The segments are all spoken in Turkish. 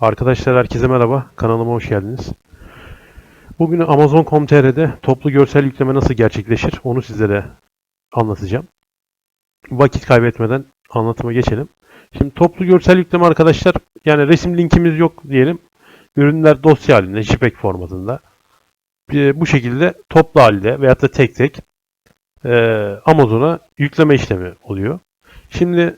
Arkadaşlar herkese merhaba. Kanalıma hoş geldiniz. Bugün Amazon.com.tr'de toplu görsel yükleme nasıl gerçekleşir onu sizlere anlatacağım. Vakit kaybetmeden anlatıma geçelim. Şimdi toplu görsel yükleme arkadaşlar yani resim linkimiz yok diyelim. Ürünler dosya halinde JPEG formatında. Bir- Bu şekilde toplu halde veyahut da tek tek eee, Amazon'a yükleme işlemi oluyor. Şimdi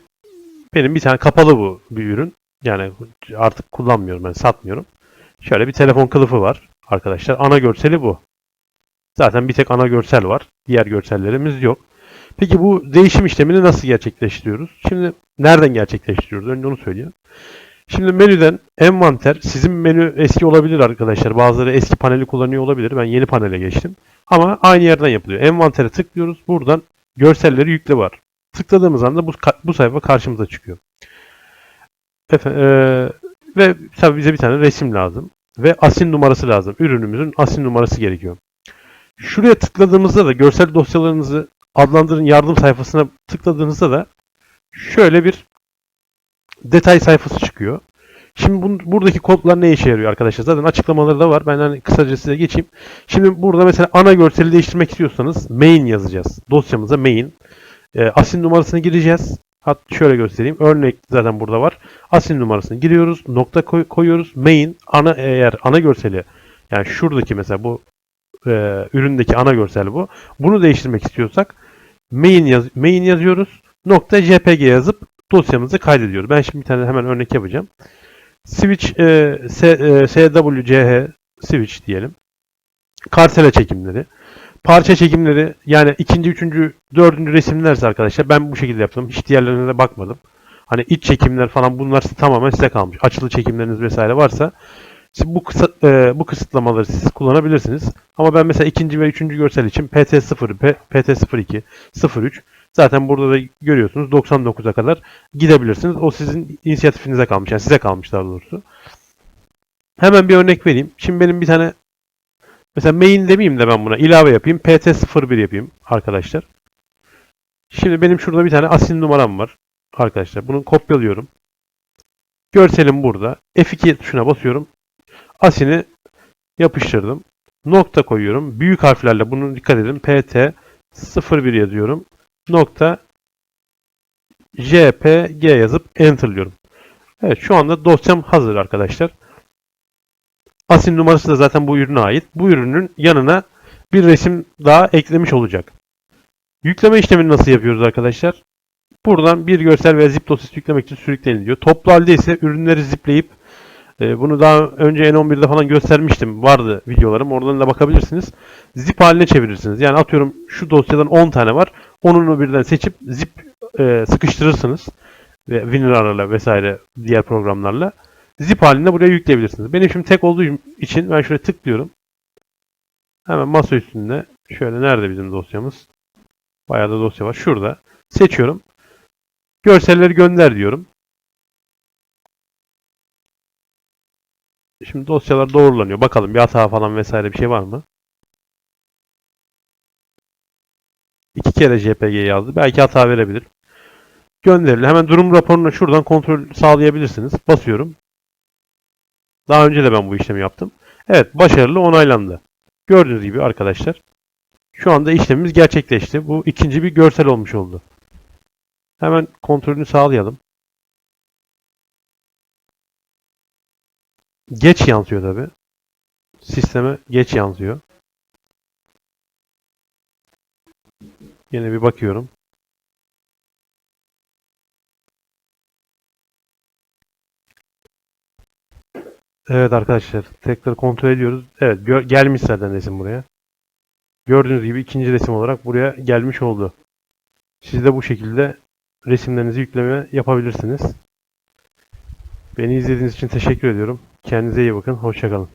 benim bir tane kapalı bu bir ürün. Yani artık kullanmıyorum ben satmıyorum. Şöyle bir telefon kılıfı var arkadaşlar. Ana görseli bu. Zaten bir tek ana görsel var. Diğer görsellerimiz yok. Peki bu değişim işlemini nasıl gerçekleştiriyoruz? Şimdi nereden gerçekleştiriyoruz? Önce onu söyleyeyim. Şimdi menüden envanter, sizin menü eski olabilir arkadaşlar. Bazıları eski paneli kullanıyor olabilir. Ben yeni panele geçtim. Ama aynı yerden yapılıyor. Envantere tıklıyoruz. Buradan görselleri yükle var. Tıkladığımız anda bu, bu sayfa karşımıza çıkıyor. Efe- eee, ve tabii bize bir tane resim lazım. Ve asin numarası lazım. Ürünümüzün asin numarası gerekiyor. Şuraya tıkladığımızda da görsel dosyalarınızı adlandırın yardım sayfasına tıkladığınızda da şöyle bir detay sayfası çıkıyor. Şimdi bun- buradaki kodlar ne işe yarıyor arkadaşlar? Zaten açıklamaları da var. Ben hani kısaca size geçeyim. Şimdi burada mesela ana görseli değiştirmek istiyorsanız main yazacağız. Dosyamıza main. E, asin numarasını gireceğiz. Hat şöyle göstereyim. Örnek zaten burada var. Asin numarasını giriyoruz. Nokta koy- koyuyoruz. Main ana eğer ana görseli yani şuradaki mesela bu e, üründeki ana görsel bu. Bunu değiştirmek istiyorsak main yaz main yazıyoruz. Nokta jpg yazıp dosyamızı kaydediyoruz. Ben şimdi bir tane hemen örnek yapacağım. Switch e, e, SWCH switch diyelim. Karsele çekimleri. Parça çekimleri yani ikinci, üçüncü, dördüncü resimlerse arkadaşlar ben bu şekilde yaptım. Hiç diğerlerine de bakmadım. Hani iç çekimler falan bunlar tamamen size kalmış. Açılı çekimleriniz vesaire varsa siz bu kısa, e, bu kısıtlamaları siz kullanabilirsiniz. Ama ben mesela ikinci ve üçüncü görsel için PT0, P- PT02, 03 zaten burada da görüyorsunuz 99'a kadar gidebilirsiniz. O sizin inisiyatifinize kalmış. Yani size kalmış daha doğrusu. Hemen bir örnek vereyim. Şimdi benim bir tane Mesela main demeyeyim de ben buna ilave yapayım. PT01 yapayım arkadaşlar. Şimdi benim şurada bir tane asin numaram var arkadaşlar. Bunu kopyalıyorum. Görselim burada. F2 tuşuna basıyorum. Asini yapıştırdım. Nokta koyuyorum. Büyük harflerle bunu dikkat edin. PT01 yazıyorum. Nokta JPG yazıp enterlıyorum. Evet şu anda dosyam hazır arkadaşlar. Asin numarası da zaten bu ürüne ait. Bu ürünün yanına bir resim daha eklemiş olacak. Yükleme işlemini nasıl yapıyoruz arkadaşlar? Buradan bir görsel veya zip dosyası yüklemek için sürükleyin diyor. Toplu halde ise ürünleri zipleyip e, bunu daha önce N11'de falan göstermiştim. Vardı videolarım. Oradan da bakabilirsiniz. Zip haline çevirirsiniz. Yani atıyorum şu dosyadan 10 tane var. 10'unu birden seçip zip e, sıkıştırırsınız. Ve WinRAR'la vesaire diğer programlarla zip halinde buraya yükleyebilirsiniz. Benim şimdi tek olduğu için ben şuraya tıklıyorum. Hemen masa üstünde şöyle nerede bizim dosyamız? Bayağı da dosya var. Şurada. Seçiyorum. Görselleri gönder diyorum. Şimdi dosyalar doğrulanıyor. Bakalım bir hata falan vesaire bir şey var mı? İki kere JPG yazdı. Belki hata verebilir. Gönderildi. Hemen durum raporunu şuradan kontrol sağlayabilirsiniz. Basıyorum. Daha önce de ben bu işlemi yaptım. Evet başarılı onaylandı. Gördüğünüz gibi arkadaşlar. Şu anda işlemimiz gerçekleşti. Bu ikinci bir görsel olmuş oldu. Hemen kontrolünü sağlayalım. Geç yansıyor tabi. Sisteme geç yansıyor. Yine bir bakıyorum. Evet arkadaşlar tekrar kontrol ediyoruz. Evet gö- gelmiş zaten resim buraya. Gördüğünüz gibi ikinci resim olarak buraya gelmiş oldu. Siz de bu şekilde resimlerinizi yükleme yapabilirsiniz. Beni izlediğiniz için teşekkür ediyorum. Kendinize iyi bakın. Hoşçakalın.